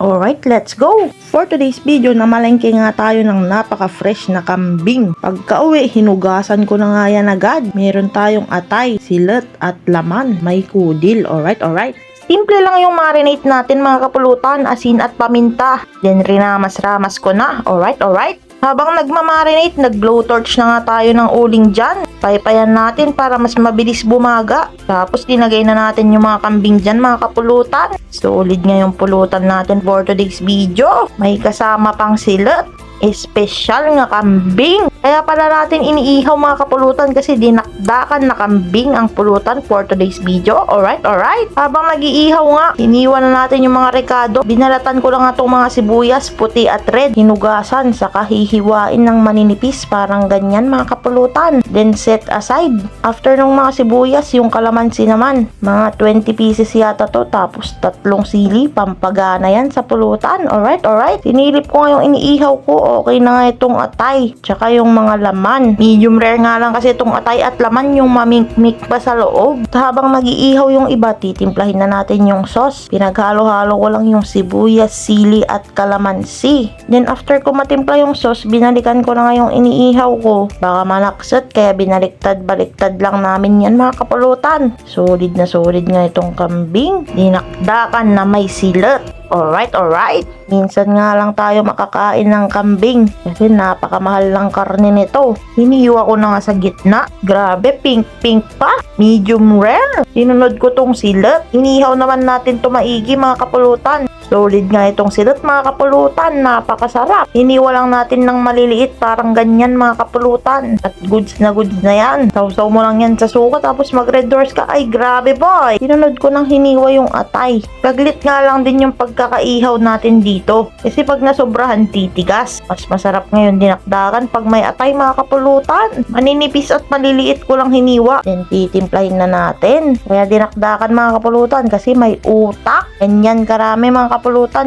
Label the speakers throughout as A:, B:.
A: Alright, let's go! For today's video, namalengke nga tayo ng napaka-fresh na kambing. Pagka uwi, hinugasan ko na nga yan agad. Meron tayong atay, silat at laman. May kudil. Alright, alright. Simple lang yung marinate natin mga kapulutan, asin at paminta. Then rinamas-ramas ko na. Alright, alright. Habang nagmamarinate, nag-blowtorch na nga tayo ng uling dyan. Paypayan natin para mas mabilis bumaga. Tapos dinagay na natin yung mga kambing dyan mga kapulutan. Solid nga yung pulutan natin for today's video. May kasama pang silat. Espesyal nga kambing. Kaya pala natin iniihaw mga kapulutan kasi dinakdakan na kambing ang pulutan for today's video. Alright, alright. Habang nag-iihaw nga, iniwan na natin yung mga rekado. Binalatan ko lang itong mga sibuyas, puti at red. Hinugasan, saka hihiwain ng maninipis. Parang ganyan mga kapulutan. Then set aside. After ng mga sibuyas, yung kalamansi naman. Mga 20 pieces yata to. Tapos tatlong sili. Pampagana yan sa pulutan. Alright, alright. Sinilip ko nga yung iniihaw ko. Okay na nga itong atay. Tsaka yung mga laman. Medium rare nga lang kasi itong atay at laman yung mamikmik pa sa loob. Habang nag-iihaw yung iba, titimplahin na natin yung sauce. Pinaghalo-halo ko lang yung sibuyas, sili at kalamansi. Then after ko matimpla yung sauce, binalikan ko na nga yung iniihaw ko. Baka malaksat kaya binaliktad-baliktad lang namin yan mga kapulutan. Solid na solid nga itong kambing. Dinakdakan na may silat. Alright, alright. Minsan nga lang tayo makakain ng kambing kasi napakamahal ng karne nito. Hinihiwa ko na nga sa gitna. Grabe, pink-pink pa. Medium rare. Sinunod ko tong silat. Inihaw naman natin to maigi mga kapulutan. Solid nga itong silat mga kapulutan. Napakasarap. Hiniwa lang natin ng maliliit parang ganyan mga kapulutan. At goods na goods na yan. Sausaw mo lang yan sa suka tapos mag red doors ka. Ay grabe boy. Sinunod ko ng hiniwa yung atay. Gaglit nga lang din yung pagkakaihaw natin dito. Kasi pag nasobrahan titigas. Mas masarap ngayon dinakdakan pag may atay mga kapulutan. Maninipis at maliliit ko lang hiniwa. Then titimplahin na natin. Kaya dinakdakan mga kapulutan kasi may utak. Ganyan karami mga kapulutan.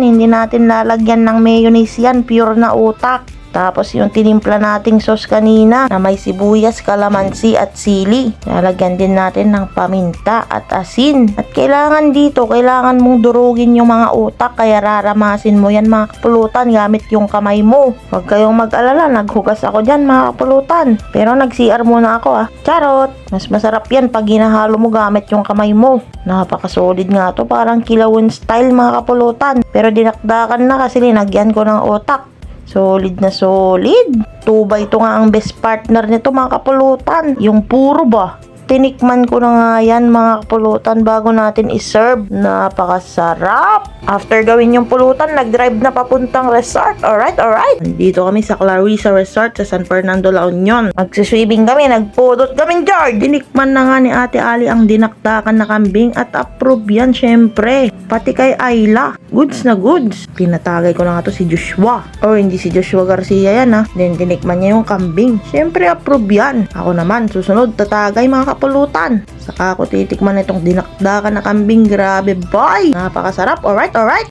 A: Hindi natin lalagyan ng mayonnaise yan. Pure na utak. Tapos yung tinimpla nating sauce kanina na may sibuyas, kalamansi at sili. Lalagyan din natin ng paminta at asin. At kailangan dito, kailangan mong durugin yung mga utak kaya raramasin mo yan mga kapulutan gamit yung kamay mo. Huwag kayong mag-alala, naghugas ako dyan mga kapulutan. Pero nag-CR muna ako ah. Charot! Mas masarap yan pag ginahalo mo gamit yung kamay mo. Napakasolid nga to, parang kilawin style mga kapulutan. Pero dinakdakan na kasi linagyan ko ng utak. Solid na solid. 2 by 2 nga ang best partner nito mga kapulutan. Yung puro ba? Tinikman ko na nga yan mga kapulutan bago natin iserve. Napakasarap. After gawin yung pulutan, nag-drive na papuntang resort. Alright, alright. Nandito kami sa Clarissa Resort sa San Fernando, La Union. Magsiswimming kami, nagpudot kami George. Tinikman na nga ni Ate Ali ang dinakdakan na kambing at approve yan syempre. Pati kay Ayla. Goods na goods. Pinatagay ko na nga to si Joshua. Or hindi si Joshua Garcia yan ha. Then tinikman niya yung kambing. Syempre approve yan. Ako naman, susunod tatagay mga kapulutan. Saka ako titikman itong dinakdakan na kambing. Grabe boy! Napakasarap. Alright, alright.